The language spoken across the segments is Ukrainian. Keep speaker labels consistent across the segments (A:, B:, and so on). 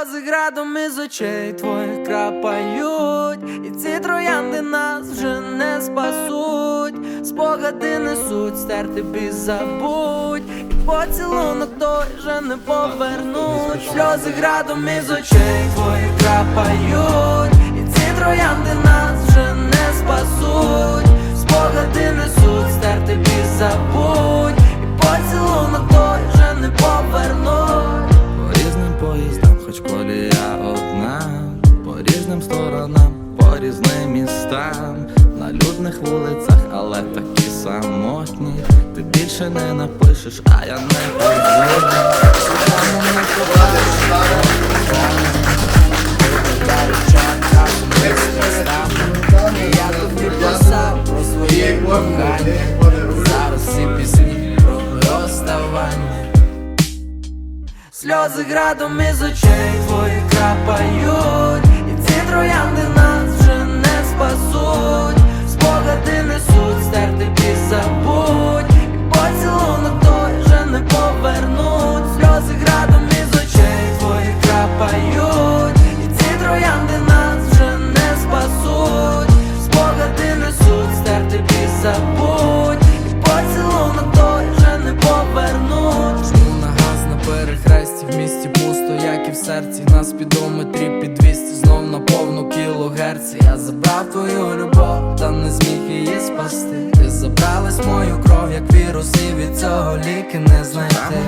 A: Сльози градом із очей твоїх крапають, і ці троянди нас вже не спасуть. Спогади несуть, стерти бій забудь, і поцілунок той вже не повернуть. Сльози градом із очей твоїх крапають, і ці троянди нас вже не спасуть. Спогади несуть, стерти бій забудь, і поцілунок той вже не повернуть. Різним сторонам, по різним містам, на людних вулицях, але такі самотні. Ти більше не напишеш, а я не Зараз всі пісні про Сльози градом із очей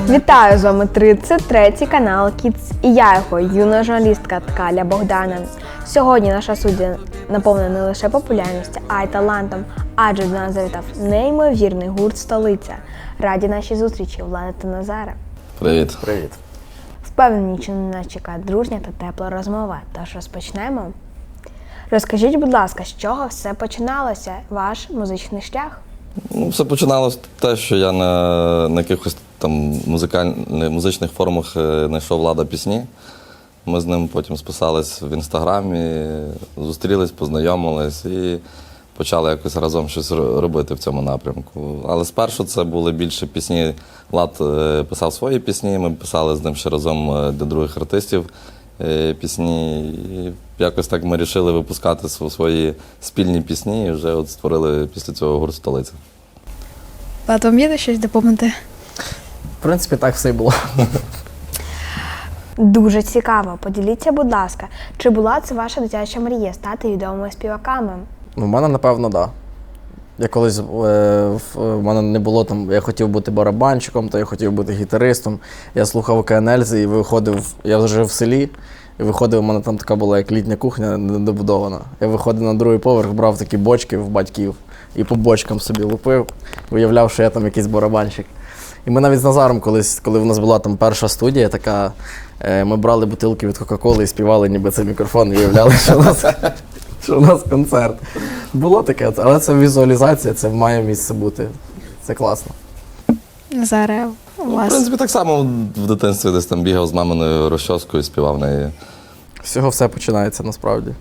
B: Вітаю з вами 33 канал Kids і я його юна журналістка Ткаля Богдана. Сьогодні наша суддя наповнена не лише популярністю, а й талантом, адже до нас завітав неймовірний гурт столиця. Раді нашій зустрічі, Влада та Назара.
C: Привіт.
D: Привіт.
B: Впевнені, що на нас чекає дружня та тепла розмова. Тож розпочнемо. Розкажіть, будь ласка, з чого все починалося, ваш музичний шлях?
C: Ну, все починалося те, що я на, на якихось там музикаль... музичних форумах е, знайшов влада пісні. Ми з ним потім списались в інстаграмі, зустрілись, познайомились і почали якось разом щось робити в цьому напрямку. Але спершу це були більше пісні. Влад е, писав свої пісні, ми писали з ним ще разом е, для других артистів пісні. І якось так ми вирішили випускати свої спільні пісні і вже от створили після цього гурт столиця.
E: Влад, вам є щось доповнити?
D: В принципі, так все і було.
B: Дуже цікаво. Поділіться, будь ласка, чи була це ваша дитяча мрія стати відомими співаками?
D: Ну, в мене, напевно, так. Да. Я колись е, в в мене не було там, я хотів бути барабанщиком, то я хотів бути гітаристом. Я слухав Кенельзи і виходив, я жив в селі, і виходив, у мене там така була як літня кухня недобудована. Я виходив на другий поверх, брав такі бочки в батьків і по бочкам собі лупив, уявляв, що я там якийсь барабанщик. І ми навіть з Назаром колись, коли в нас була там перша студія, така, е, ми брали бутилки від Кока-Коли і співали, ніби це мікрофон, і уявляли, що у нас, що у нас концерт. Було таке, але це візуалізація, це має місце бути. Це класно.
E: Назаре, у
C: Ну, в принципі, так само в дитинстві десь там бігав з маминою розчоскою, співав неї.
D: З цього все починається насправді.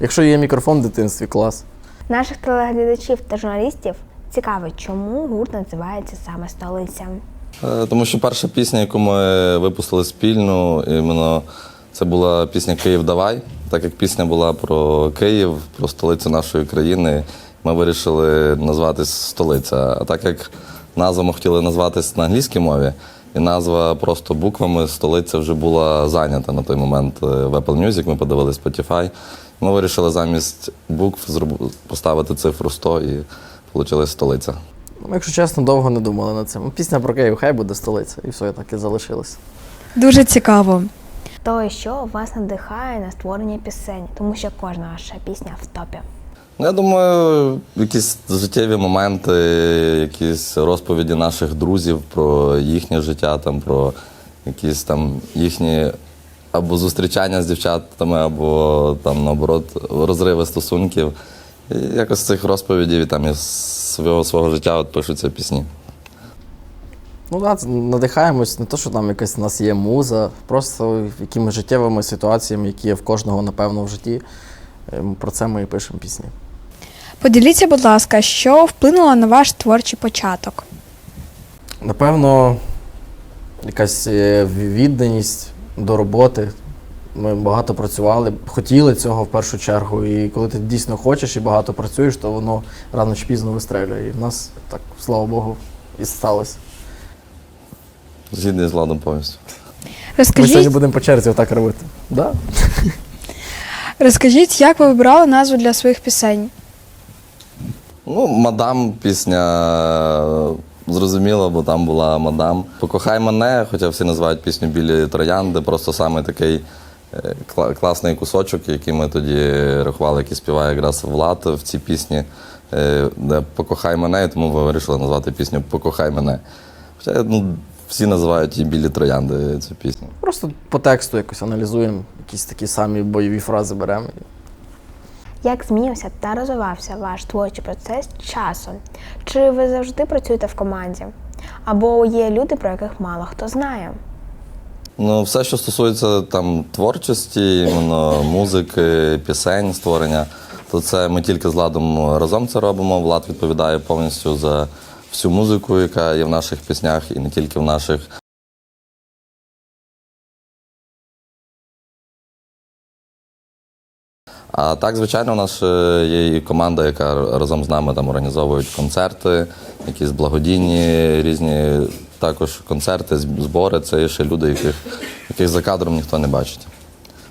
D: Якщо є мікрофон в дитинстві, клас.
B: Наших телеглядачів та журналістів цікавить, чому гурт називається саме столиця.
C: Е, Тому що перша пісня, яку ми випустили спільно, іменно це була пісня Київ давай. Так як пісня була про Київ, про столицю нашої країни, ми вирішили назватись столиця. А так як назва ми хотіли назватись на англійській мові, і назва просто буквами столиця вже була зайнята на той момент е, в Apple Music, ми подивили Spotify. Ми вирішили замість букв поставити цифру 100 і вийшла столиця.
D: Ну, Якщо чесно, довго не думали над цим. Пісня про Київ, хай буде столиця, і все, так і залишилось.
E: дуже цікаво.
B: То, що вас надихає на створення пісень, тому що кожна ваша пісня в топі.
C: Ну, Я думаю, якісь життєві моменти, якісь розповіді наших друзів про їхнє життя, там, про якісь там їхні або зустрічання з дівчатами, або там наоборот розриви стосунків. І якось з цих розповідей там із свого свого життя от пишуться пісні.
D: Ну так, надихаємось, не то, що там якась у нас є муза, просто якимись життєвими ситуаціями, які є в кожного, напевно, в житті. Ем, Про це ми і пишемо пісні.
E: Поділіться, будь ласка, що вплинуло на ваш творчий початок?
D: Напевно, якась е, відданість до роботи, Ми багато працювали, хотіли цього в першу чергу. І коли ти дійсно хочеш і багато працюєш, то воно рано чи пізно вистрелює. І в нас так, слава Богу, і сталося.
C: Згідний з владом повністю.
D: Ми
E: Розкажіть,
D: сьогодні будемо по черзі отак робити. Да?
E: розкажіть, як ви вибирали назву для своїх пісень?
C: Ну, мадам пісня е, зрозуміла, бо там була мадам. Покохай мене, хоча всі називають пісню білі троянди, просто саме такий класний кусочок, який ми тоді рахували, який співає якраз Влад в цій пісні, е, де Покохай мене, і тому ми вирішили назвати пісню Покохай мене. Хоча ну, всі називають її білі троянди цю пісню.
D: Просто по тексту якось аналізуємо, якісь такі самі бойові фрази беремо.
B: Як змінився та розвивався ваш творчий процес часом? Чи ви завжди працюєте в команді? Або є люди, про яких мало хто знає?
C: Ну, все, що стосується там творчості, іменно музики, пісень, створення, то це ми тільки з Владом разом це робимо. Влад відповідає повністю за всю музику, яка є в наших піснях, і не тільки в наших. А так, звичайно, у нас е, є і команда, яка разом з нами там організовують концерти, якісь благодійні різні також концерти, збори. Це є ще люди, яких, яких за кадром ніхто не бачить.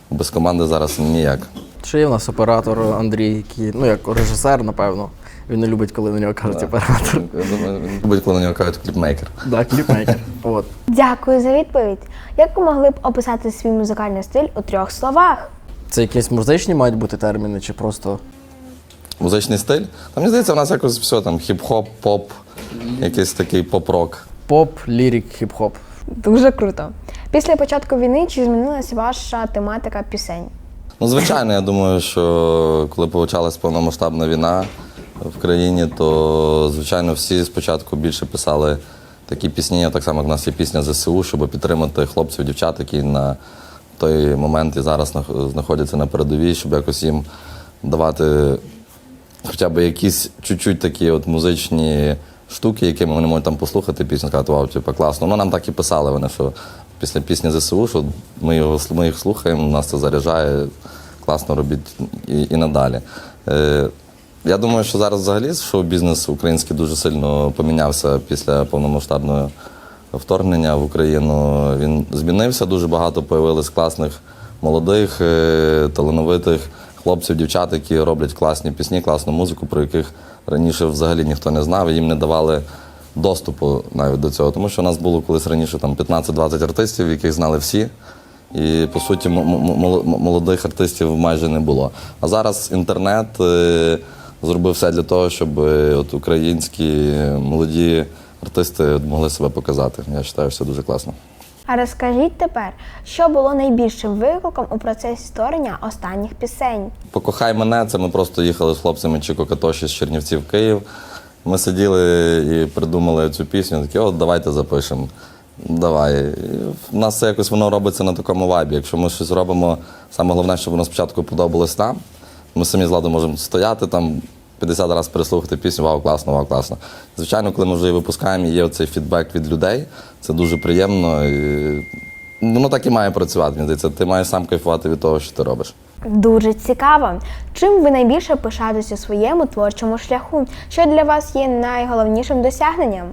C: Без команди зараз ніяк.
D: Ще є в нас оператор Андрій, який, ну як режисер, напевно. Він не любить, коли на нього кажуть оператор.
C: Він любить, коли на нього кажуть кліпмейкер.
D: Да, кліпмейкер. От.
B: Дякую за відповідь. Як ви могли б описати свій музикальний стиль у трьох словах?
D: Це якісь музичні мають бути терміни, чи просто.
C: Музичний стиль. Там мені здається, в нас якось все там хіп-хоп, поп, якийсь такий поп-рок.
D: Поп, лірік, хіп-хоп.
B: Дуже круто. Після початку війни чи змінилася ваша тематика пісень?
C: Ну, звичайно, я думаю, що коли почалась повномасштабна війна в країні, то звичайно всі спочатку більше писали такі пісні. Так само як в нас є пісня ЗСУ, щоб підтримати хлопців, дівчат, які на той момент і зараз знаходяться на передовій, щоб якось їм давати хоча б якісь чуть-чуть такі от музичні штуки, якими вони можуть там послухати пісню, сказати, вау, типу, класно. Ну, нам так і писали вони, що після пісні ЗСУ, що ми, його, ми їх слухаємо, нас це заряджає, класно робіть і, і надалі. Е, я думаю, що зараз взагалі шоу-бізнес український дуже сильно помінявся після повномасштабного вторгнення в Україну. Він змінився, дуже багато появилось класних молодих, е, талановитих хлопців, дівчат, які роблять класні пісні, класну музику, про яких раніше взагалі ніхто не знав, і їм не давали доступу навіть до цього. Тому що у нас було колись раніше там 15-20 артистів, яких знали всі. І по суті, молодих артистів майже не було. А зараз інтернет е, зробив все для того, щоб е, от українські молоді артисти могли себе показати. Я вважаю, що це дуже класно.
B: А розкажіть тепер, що було найбільшим викликом у процесі створення останніх пісень?
C: Покохай мене, це ми просто їхали з хлопцями Чіко Катоші з Чернівців Київ. Ми сиділи і придумали цю пісню, такі, от давайте запишемо. Давай. В нас це якось воно робиться на такому вайбі. Якщо ми щось робимо, саме головне, щоб воно спочатку подобалось нам. Ми самі з ладом можемо стояти там 50 разів переслухати пісню, вау, класно, вау, класно. Звичайно, коли ми вже її випускаємо, є цей фідбек від людей, це дуже приємно. І воно так і має працювати. Мені здається, ти маєш сам кайфувати від того, що ти робиш.
B: Дуже цікаво. Чим ви найбільше пишаєтесь у своєму творчому шляху? Що для вас є найголовнішим досягненням?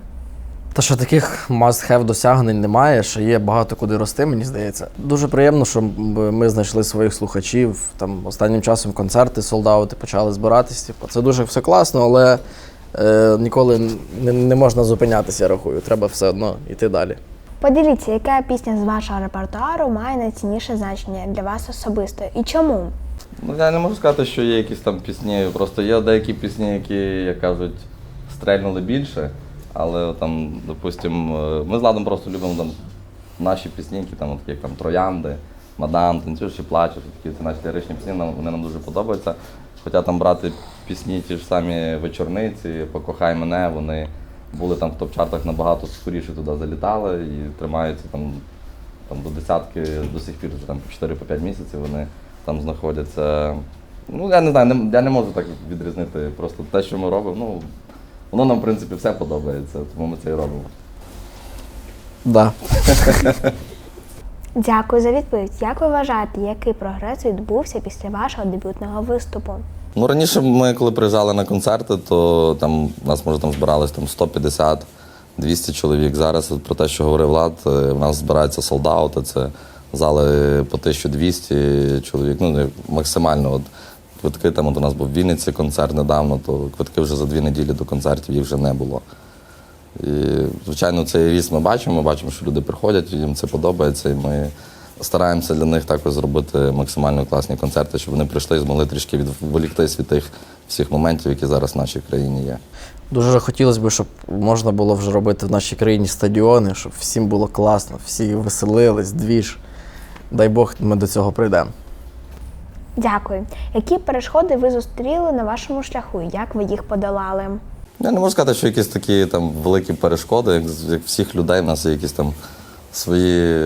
D: Та що таких must-have досягнень немає, що є багато куди рости, мені здається. Дуже приємно, що ми знайшли своїх слухачів. Там останнім часом концерти, солдати почали збиратись. Типу, це дуже все класно, але е, ніколи не, не можна зупинятися, я рахую. Треба все одно йти далі.
B: Поділіться, яка пісня з вашого репертуару має найцінніше значення для вас особисто і чому?
C: Ну, я не можу сказати, що є якісь там пісні. Просто є деякі пісні, які, як кажуть, стрельнули більше. Але там, допустимо, ми з Ладом просто любимо там наші пісні, там, от, як там Троянди, Мадам, танцюєш і плачеш, такі це наші ліричні пісні, нам, вони нам дуже подобаються. Хоча там брати пісні, ті ж самі вечорниці, Покохай мене, вони були там в топ-чартах набагато скоріше туди залітали і тримаються там там до десятки до сих пір, там по 4-5 місяців вони там знаходяться. Ну, я не знаю, я не можу так відрізнити. Просто те, що ми робимо, ну, воно нам, в принципі, все подобається, тому ми це і робимо.
D: Да.
B: Дякую за відповідь. Як ви вважаєте, який прогрес відбувся після вашого дебютного виступу?
C: Ну, раніше ми, коли приїжджали на концерти, то там нас може там збиралось там 150 200 чоловік. Зараз от про те, що говорив Влад, е, в нас збирається солдаути, це зали по 1200 чоловік. Ну, максимально. От, квитки там от у нас був в Вінниці концерт недавно, то квитки вже за дві неділі до концертів їх вже не було. І, звичайно, цей ріст ми бачимо. Ми бачимо, що люди приходять, їм це подобається, і ми стараємося для них також зробити максимально класні концерти, щоб вони прийшли і змогли трішки відволіктись від тих всіх моментів, які зараз в нашій країні є.
D: Дуже хотілося б, щоб можна було вже робити в нашій країні стадіони, щоб всім було класно, всі веселились, двіж. Дай Бог, ми до цього прийдемо.
B: Дякую. Які перешкоди ви зустріли на вашому шляху? і Як ви їх подолали?
C: Я не можу сказати, що якісь такі там великі перешкоди, як, як всіх людей, в нас є якісь там свої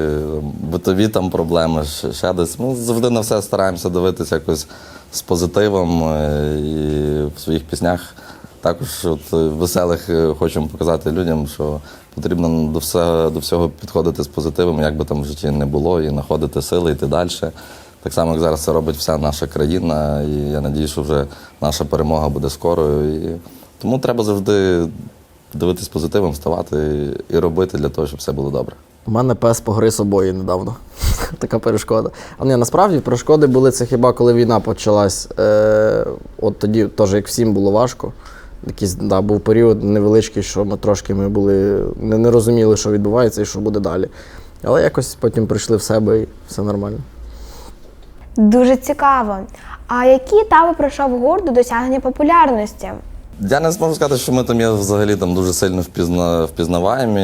C: битові там проблеми, ще, ще десь. Ми завжди на все стараємося дивитися якось з позитивом е, і в своїх піснях. Також от, е, веселих е, хочемо показати людям, що потрібно до, все, до всього підходити з позитивом, як би там в житті не було, і знаходити сили, йти далі. Так само, як зараз це робить вся наша країна, і я надію, що вже наша перемога буде скорою. І тому треба завжди дивитись позитивом, вставати і робити для того, щоб все було добре.
D: У мене пес погриз обої недавно. така перешкода. А ні, насправді перешкоди були це хіба коли війна почалась. Е, от тоді теж як всім було важко. Якийсь да, був період невеличкий, що ми трошки ми були не, не розуміли, що відбувається і що буде далі. Але якось потім прийшли в себе і все нормально.
B: Дуже цікаво. А які етапи пройшов гурт до досягнення популярності?
C: Я не зможу сказати, що ми там є взагалі там дуже сильно впізна, впізнаваємі,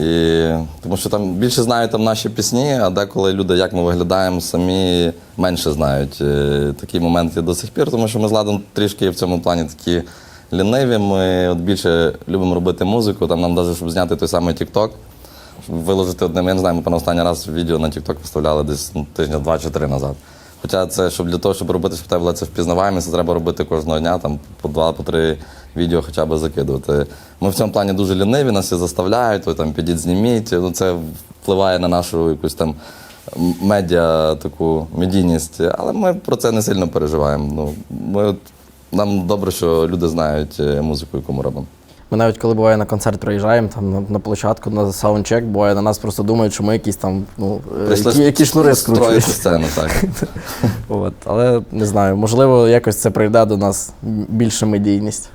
C: і, тому що там більше знають там наші пісні, а деколи люди, як ми виглядаємо, самі менше знають. Е, Такий момент є до сих пір, тому що ми з Ладом трішки в цьому плані такі ліниві. Ми от більше любимо робити музику. Там нам навіть, щоб зняти той самий TikTok, щоб виложити одним, я не знаю, ми останній раз відео на TikTok виставляли десь ну, тижня два чи три назад. Хоча це, щоб для того, щоб робити, щоб тебе була це впізнаваємість, це треба робити кожного дня, там по два, по три відео хоча б закидувати. Ми в цьому плані дуже ліниві, нас всі заставляють, то там підіть, зніміть. Ну, це впливає на нашу якусь там медіа таку медійність. Але ми про це не сильно переживаємо. Ну, ми, нам добре, що люди знають е, музику, яку ми робимо.
D: Ми навіть коли буває на концерт приїжджаємо там на, на площадку, на саундчек, буває на нас просто думають, що ми якісь там, ну, е,
C: Прийшли
D: які, які шнури скручують.
C: сцену, так.
D: От, але не знаю, можливо, якось це прийде до нас більше медійність.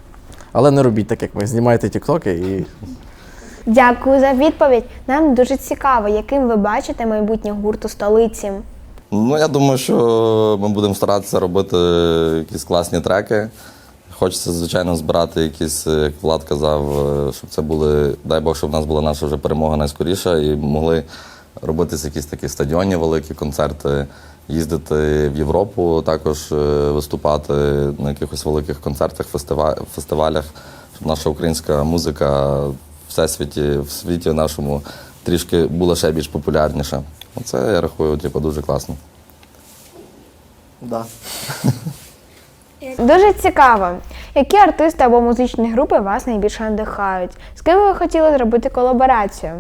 D: Але не робіть так, як ми. Знімайте тіктоки і
B: Дякую за відповідь. Нам дуже цікаво, яким ви бачите майбутнє гурту столиці.
C: Ну, я думаю, що ми будемо старатися робити якісь класні треки. Хочеться, звичайно, збирати якісь, е, як Влад казав, е, щоб це були, дай Бог, щоб в нас була наша вже перемога найскоріша, і могли робитися якісь такі стадіонні великі концерти, їздити в Європу, також е, виступати на якихось великих концертах, фестивалях, щоб наша українська музика в всесвіті, в світі нашому трішки була ще більш популярніша. Оце я рахую, типу, дуже класно.
D: да.
B: Дуже цікаво, які артисти або музичні групи вас найбільше надихають? З ким ви хотіли зробити колаборацію?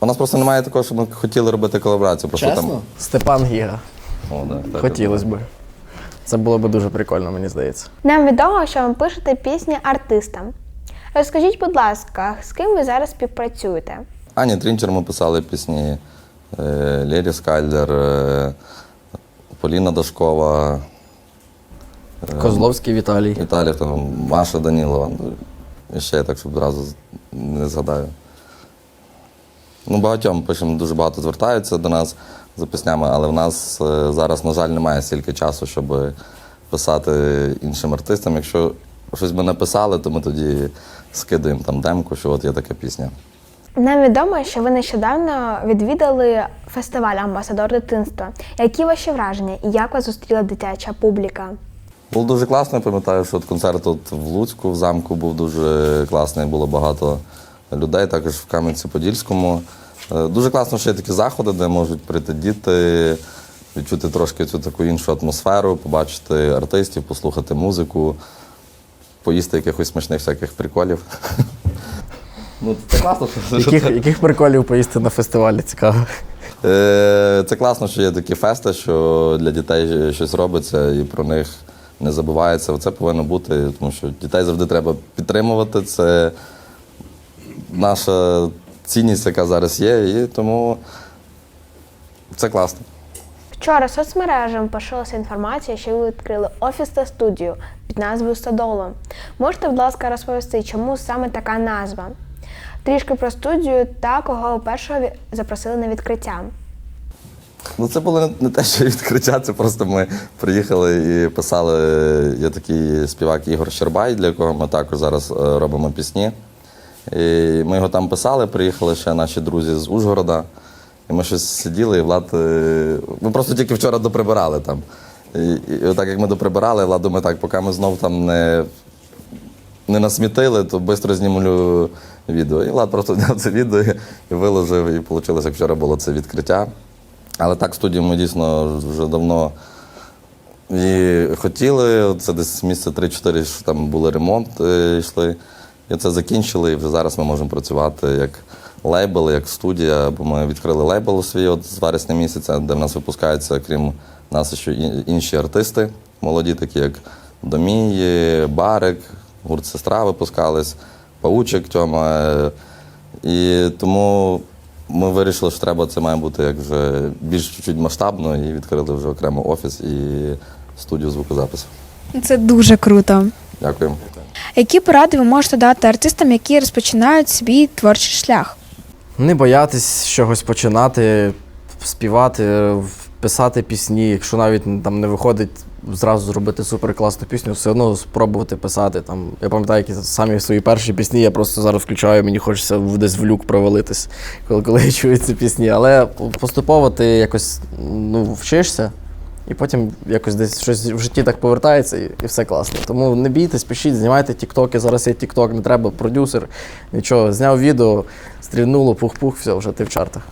C: У нас просто немає такого, щоб ми хотіли робити колаборацію. Просто
D: Чесно? Степан Гіга.
C: О, да, так,
D: Хотілося б. Це було б дуже прикольно, мені здається.
B: Нам відомо, що ви пишете пісні артистам. Розкажіть, будь ласка, з ким ви зараз співпрацюєте?
C: Ані Трінчер ми писали пісні, е, Лері Скайлер, е, Поліна Дашкова,
D: Козловський Віталій.
C: Віталій, там, Маша Данілова. І ще я так, щоб одразу не згадаю. Ну, багатьом пишемо, дуже багато звертаються до нас за піснями, але в нас е, зараз, на жаль, немає стільки часу, щоб писати іншим артистам. Якщо щось ми написали, то ми тоді скидуємо там демку, що от є така пісня.
B: Нам відомо, що ви нещодавно відвідали фестиваль Амбасадор дитинства. Які ваші враження і як вас зустріла дитяча публіка?
C: Було дуже класно, я пам'ятаю, що от концерт тут в Луцьку, в замку був дуже класний, було багато людей, також в Кам'янці-Подільському. Е, Дуже класно, що є такі заходи, де можуть прийти діти, відчути трошки цю таку іншу атмосферу, побачити артистів, послухати музику, поїсти якихось смачних всяких приколів. Ну, це класно, що
D: Яких, яких приколів поїсти на фестивалі цікаво?
C: Е, Це класно, що є такі фести, що для дітей щось робиться і про них не забувається. Це повинно бути, тому що дітей завжди треба підтримувати. Це наша цінність, яка зараз є, і тому це класно.
B: Вчора соцмережам пошилася інформація, що ви відкрили офіс та студію під назвою Стодоло. Можете, будь ласка, розповісти, чому саме така назва? Трішки про студію та кого першого запросили на відкриття.
C: Ну, це було не- те, що відкриття, це просто ми приїхали і писали. Є такий співак Ігор Щербай, для якого ми також зараз е, робимо пісні. І ми його там писали, приїхали ще наші друзі з Ужгорода. І ми щось сиділи, і Влад. е, Ми просто тільки вчора доприбирали там. І, і отак як ми доприбирали, Влад думає, так, поки ми знов там не, не насмітили, то швидко знімлю відео. І Влад просто зняв це відео і виложив, і вийшло, як вчора було це відкриття. Але так, студію ми дійсно вже давно і хотіли. Це десь місяця 3-4, що там були ремонт, е, йшли. І це закінчили, і вже зараз ми можемо працювати як лейбл, як студія, бо ми відкрили лейбл свій от з вересня місяця, де в нас випускаються, крім нас, ще інші артисти, молоді, такі як Домій, Барик, гурт Сестра випускались, Паучик Тьома. Е, І тому ми вирішили, що треба це має бути як вже більш чуть масштабно, і відкрили вже окремо офіс і студію звукозапису.
E: Це дуже круто.
C: Дякую.
E: Які поради ви можете дати артистам, які розпочинають свій творчий шлях?
D: Не боятись чогось починати, співати, писати пісні. Якщо навіть там не виходить зразу зробити суперкласну пісню, все одно спробувати писати. Там, я пам'ятаю, які самі свої перші пісні, я просто зараз включаю, мені хочеться десь в люк провалитись, коли, коли я чую ці пісні. Але поступово ти якось ну, вчишся. І потім якось десь щось в житті так повертається і, і все класно. Тому не бійтесь, пишіть, знімайте тіктоки. Зараз є тікток, не треба продюсер. Нічого, зняв відео, стрільнуло, пух-пух, все, вже ти в чартах.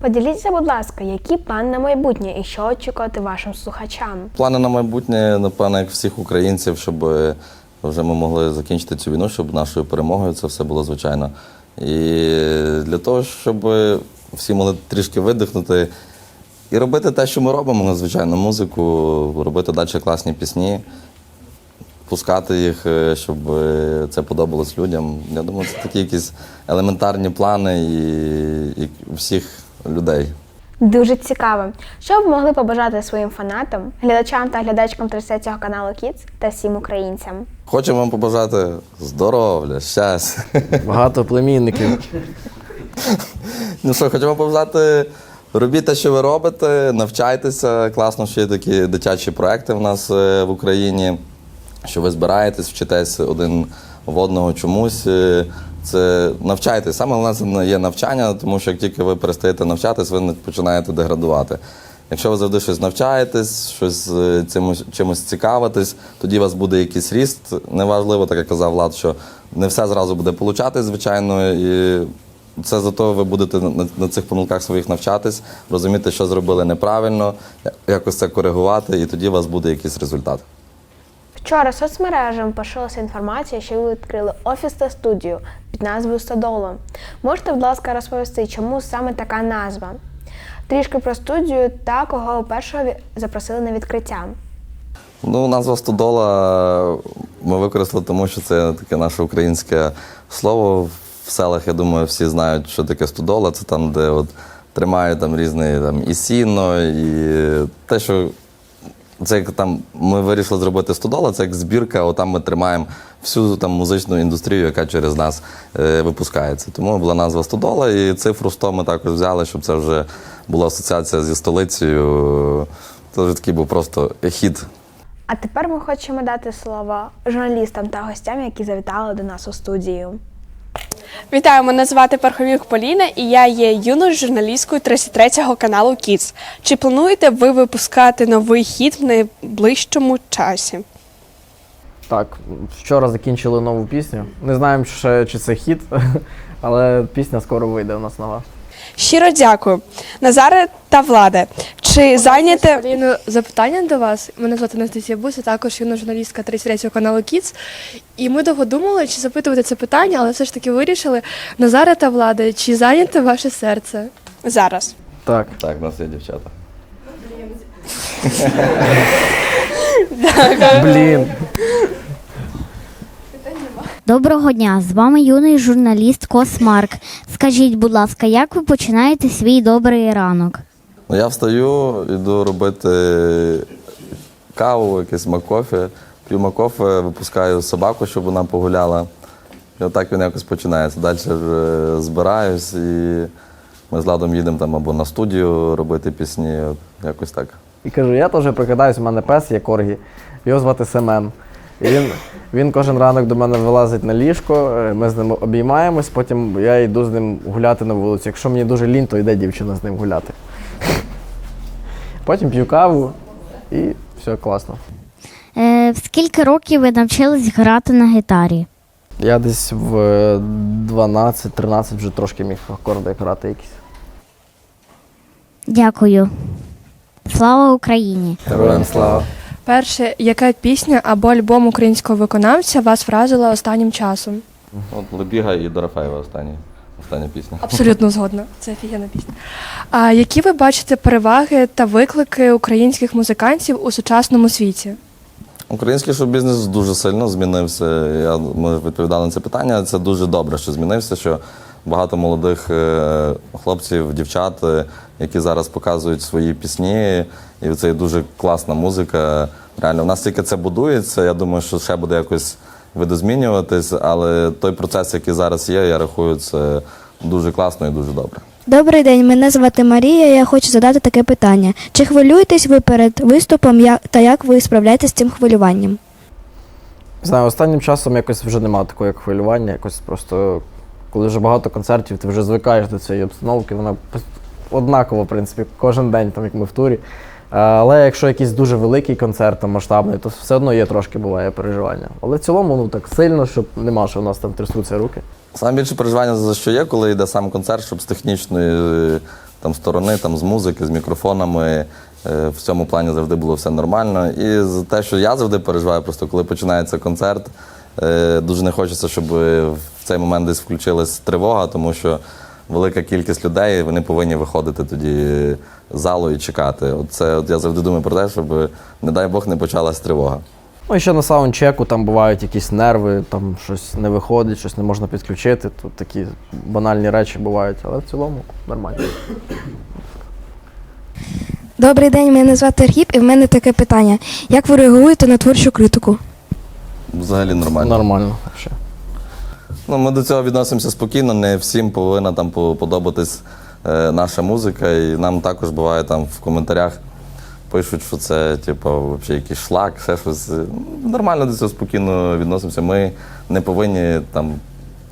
B: Поділіться, будь ласка, які плани на майбутнє і що очікувати вашим слухачам?
C: Плани на майбутнє, напевно, як всіх українців, щоб е, вже ми могли закінчити цю війну, щоб нашою перемогою це все було звичайно. І для того, щоб всі могли трішки видихнути і робити те, що ми робимо, звичайно, музику, робити далі класні пісні, пускати їх, е, щоб е, це подобалось людям. Я думаю, це такі якісь елементарні плани і, і всіх людей.
B: Дуже цікаво. Що б могли побажати своїм фанатам, глядачам та глядачкам 33-го каналу Kids та всім українцям?
C: Хочемо вам побажати здоров'я, щастя.
D: Багато племінників.
C: Ну що, хочемо побажати, робіть те, що ви робите, навчайтеся. Класно, що є такі дитячі проекти в нас е, в Україні, що ви збираєтесь, вчитесь один в одного чомусь. Це навчайтесь. Саме головне це є навчання, тому що як тільки ви перестаєте навчатись, ви починаєте деградувати. Якщо ви завжди щось навчаєтесь, щось е, чимось, чимось цікавитесь, тоді у вас буде якийсь ріст. Неважливо, так як казав Влад, що не все зразу буде получатись, звичайно. І це зато ви будете на, на цих помилках своїх навчатись, розуміти, що зробили неправильно, якось це коригувати, і тоді у вас буде якийсь результат.
B: Вчора соцмережам пошилася інформація, що ви відкрили офіс та студію під назвою Стодоло. Можете, будь ласка, розповісти, чому саме така назва? Трішки про студію та кого першого запросили на відкриття.
C: Ну, назва стодола ми використали, тому що це таке наше українське слово. В селах, я думаю, всі знають, що таке стодола. Це там, де от тримають там різне там, і сіно, і те, що це як там ми вирішили зробити стодола, це як збірка, отам ми тримаємо всю там музичну індустрію, яка через нас е, випускається. Тому була назва стодола, і цифру 100 ми також взяли, щоб це вже була асоціація зі столицею. Це вже такий був просто хід
B: А тепер ми хочемо дати слово журналістам та гостям, які завітали до нас у студію.
F: Вітаю, мене звати Пархомюк Поліна, і я є юною журналісткою 33-го каналу Kids. Чи плануєте ви випускати новий хіт в найближчому часі?
D: Так, вчора закінчили нову пісню. Не знаємо ще, чи це хіт, але пісня скоро вийде у нас нова.
F: Щиро дякую. Назаре та Владе. Чи зайняте
G: Аліно, запитання до вас. Мене звати Анастасія Буса, також юна журналістка 33 каналу Kids. І ми довго думали, чи запитувати це питання, але все ж таки вирішили. Назара та Влада, чи зайняте ваше серце?
F: зараз?
D: Так.
C: Так, у нас є дівчата.
D: Блін.
H: Доброго дня! З вами юний журналіст Космарк. Скажіть, будь ласка, як ви починаєте свій добрий ранок?
C: Ну, я встаю, йду робити каву, якийсь макофе, п'ю макофе, випускаю собаку, щоб вона погуляла. І отак він якось починається. Далі збираюсь і ми з Ладом їдемо там або на студію робити пісні, от якось так.
D: І кажу, я теж прокидаюсь, у мене пес є коргі, його звати Семен. І він, він кожен ранок до мене вилазить на ліжко, е, ми з ним обіймаємось, потім я йду з ним гуляти на вулицю. Якщо мені дуже лінь, то йде дівчина з ним гуляти. Потім п'ю каву і все класно.
H: Е, в скільки років ви навчились грати на гітарі?
D: Я десь в е, 12-13 вже трошки міг акорди грати якісь.
H: Дякую. Слава Україні!
D: Героям слава!
G: Перше, яка пісня або альбом українського виконавця вас вразила останнім часом?
C: От Лебіга і Дорофеєва останні, остання пісня.
G: Абсолютно згодна. Це офігенна пісня. А які ви бачите переваги та виклики українських музикантів у сучасному світі?
C: Український шоу-бізнес дуже сильно змінився. Я, ми відповідали на це питання. Це дуже добре, що змінився, що багато молодих е, хлопців, дівчат, е, які зараз показують свої пісні, і це є дуже класна музика. Реально, в нас тільки це будується. Я думаю, що ще буде якось видозмінюватись, але той процес, який зараз є, я рахую, це дуже класно і дуже добре.
E: Добрий день, мене звати Марія. Я хочу задати таке питання. Чи хвилюєтесь ви перед виступом та як ви справляєтесь з цим хвилюванням?
D: Не Знаю, останнім часом якось вже немає такого як хвилювання. Якось просто, коли вже багато концертів, ти вже звикаєш до цієї обстановки, вона однакова, в принципі, кожен день, там, як ми в турі. Але якщо якийсь дуже великий концерт, там, масштабний, то все одно є трошки буває переживання. Але в цілому, ну так сильно, щоб нема, що у нас там трясуться руки.
C: Саме більше переживання за що є, коли йде сам концерт, щоб з технічної е, там, сторони, там, з музики, з мікрофонами. е, В цьому плані завжди було все нормально. І за те, що я завжди переживаю, просто коли починається концерт, е, дуже не хочеться, щоб в цей момент десь включилась тривога, тому що велика кількість людей вони повинні виходити тоді з залу і чекати. От це от я завжди думаю про те, щоб, не дай Бог, не почалась тривога.
D: Ну і ще на саундчеку там бувають якісь нерви, там щось не виходить, щось не можна підключити. Тут такі банальні речі бувають, але в цілому нормально.
E: Добрий день, мене звати Архіп, і в мене таке питання. Як ви реагуєте на творчу критику?
C: Взагалі нормально.
D: Нормально. Ще.
C: Ну, ми до цього відносимося спокійно, не всім повинна там подобатись е, наша музика. І нам також буває там в коментарях пишуть, що це типу, взагалі якийсь шлак, ще щось. Нормально до цього спокійно відносимося. Ми не повинні там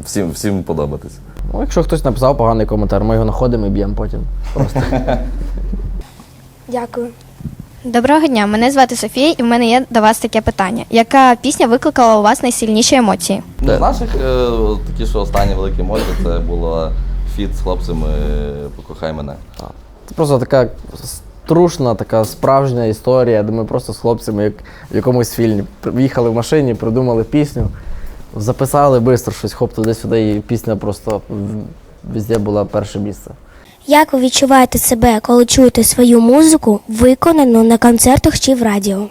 C: всім, всім подобатись.
D: Ну, якщо хтось написав поганий коментар, ми його знаходимо і б'ємо потім. Просто.
E: Дякую.
I: Доброго дня, мене звати Софія, і в мене є до вас таке питання. Яка пісня викликала у вас найсильніші емоції?
C: Ну, з наших е, такі, що останні великі емоції, це було фіт з хлопцями Покохай мене.
D: Це просто така струшна, така справжня історія, де ми просто з хлопцями, як в якомусь фільмі, їхали в машині, придумали пісню, записали швидко щось, хоп, туди-сюди, і пісня просто в- везде була перше місце.
J: Як ви відчуваєте себе, коли чуєте свою музику, виконану на концертах чи в радіо?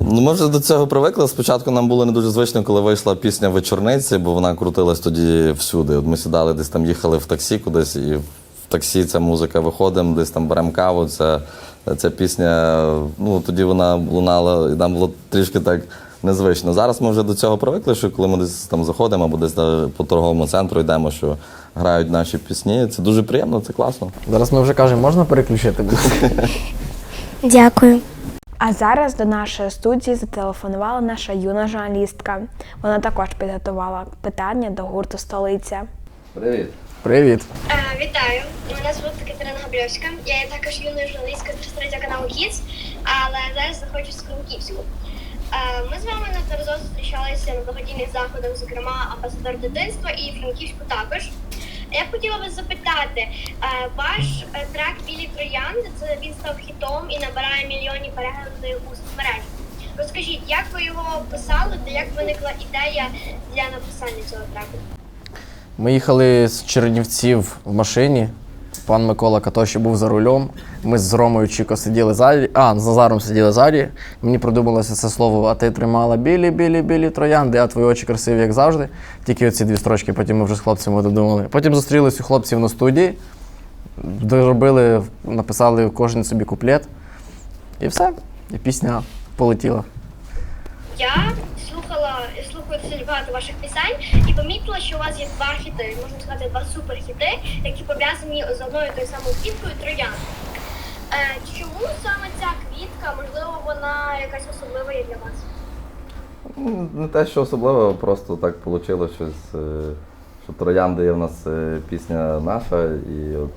C: Ну, ми вже до цього привикли. Спочатку нам було не дуже звично, коли вийшла пісня вечорниці, бо вона крутилась тоді всюди. От ми сідали, десь там їхали в таксі кудись, і в таксі ця музика виходимо, десь там беремо каву. Ця, ця пісня, ну тоді вона лунала, і нам було трішки так незвично. Зараз ми вже до цього привикли, що коли ми десь там заходимо або десь по торговому центру йдемо, що грають наші пісні. Це дуже приємно, це класно.
D: Зараз ми вже кажемо, можна переключити?
J: Дякую.
B: А зараз до нашої студії зателефонувала наша юна журналістка. Вона також підготувала питання до гурту столиця.
C: Привіт.
D: Привіт.
K: Е, Вітаю, мене звуть Катерина Габльовська. Я є також юною журналісткою 33 каналу Kids, але зараз знаходжусь в Франківську. Е, Ми з вами неодноразово зустрічалися на благодійних заходах, зокрема амбасадор дитинства і Франківську також. Я хотіла вас запитати, е, ваш е, трек Білі троянди це він став хітом і набирає мільйонні переглядів у соцмережі. Розкажіть, як ви його писали та як виникла ідея для написання цього треку?
D: Ми їхали з Чернівців в машині. Пан Микола Като ще був за рулем. Ми з Ромою Чіко сиділи ззаді, а, з Назаром сиділи ззаді. Мені придумалося це слово, а ти тримала білі, білі, білі троянди, а твої очі красиві, як завжди. Тільки оці дві строчки, потім ми вже з хлопцями додумали. Потім зустрілись у хлопців на студії, доробили, написали кожен собі куплет. І все. І пісня полетіла.
K: Я слухала, слухаю багато ваших пісень і помітила, що у вас є два хіти, можна сказати, два суперхіти, які пов'язані з одною тою самою квіткою троян. Е, чому саме ця квітка? Можливо, вона якась особлива є для вас?
C: Ну, Не те, що особливо, просто так вийшло щось, е, що троянди є в нас е, пісня наша, і от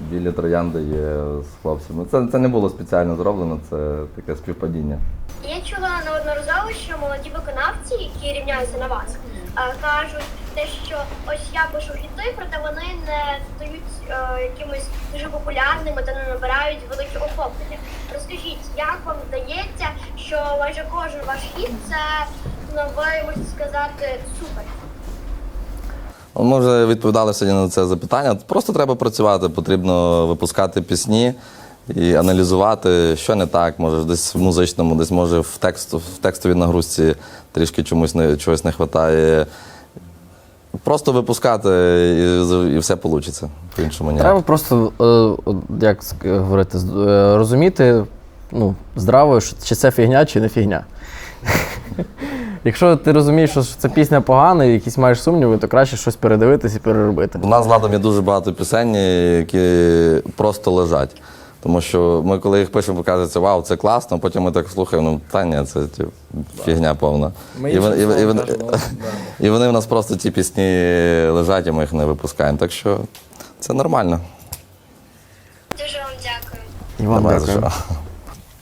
C: білі троянди є з хлопцями. Це, це не було спеціально зроблено, це таке співпадіння.
K: Я чула неодноразово, що молоді виконавці, які рівняються на вас, е, кажуть те, що ось я пишу хіти, проте вони не стають е, якимись дуже популярними та не набирають велике охоплення. Розкажіть, як вам здається, що майже кожен ваш хіт це новий, можна сказати, супер.
C: Ми вже відповідали сьогодні на це запитання. Просто треба працювати, потрібно випускати пісні і аналізувати, що не так, може десь в музичному, десь може в тексту, в текстовій нагрузці трішки чомусь не чогось не вистачає. Просто випускати і, і все вийде. По-іншому ніяк.
D: Треба просто, е, от як ск- говорити, з- е, розуміти ну, здраво, що- чи це фігня, чи не фігня. Якщо ти розумієш, що це пісня погана і якісь маєш сумніви, то краще щось передивитись і переробити.
C: У нас з Ладом є дуже багато пісень, які просто лежать. Тому що ми, коли їх пишемо, показується, вау, це класно, потім ми так слухаємо, ну та ні, це типу, фігня повна.
D: Ми
C: І, вони- і, і, вони- і вони в нас просто ті пісні лежать, і ми їх не випускаємо. Так що це нормально.
K: Дуже вам дякую.
D: І вам дякую.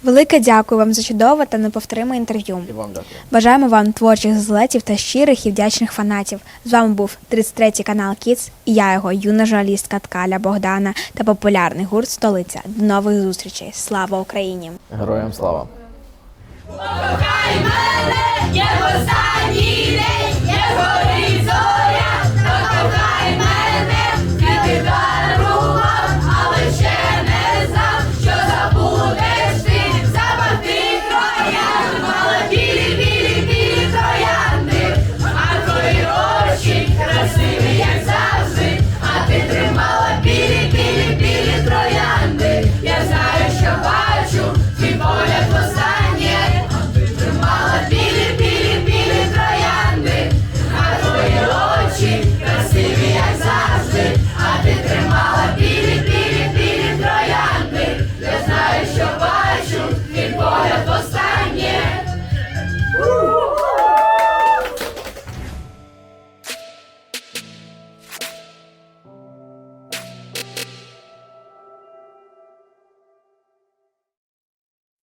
B: Велике дякую вам за чудове та неповториме інтерв'ю.
D: І вам дякую.
B: Бажаємо вам творчих злетів та щирих і вдячних фанатів. З вами був 33-й канал Kids і я його юна журналістка Ткаля Богдана та популярний гурт Столиця. До нових зустрічей. Слава Україні!
D: Героям слава.
A: Є в останній день, є горизонт.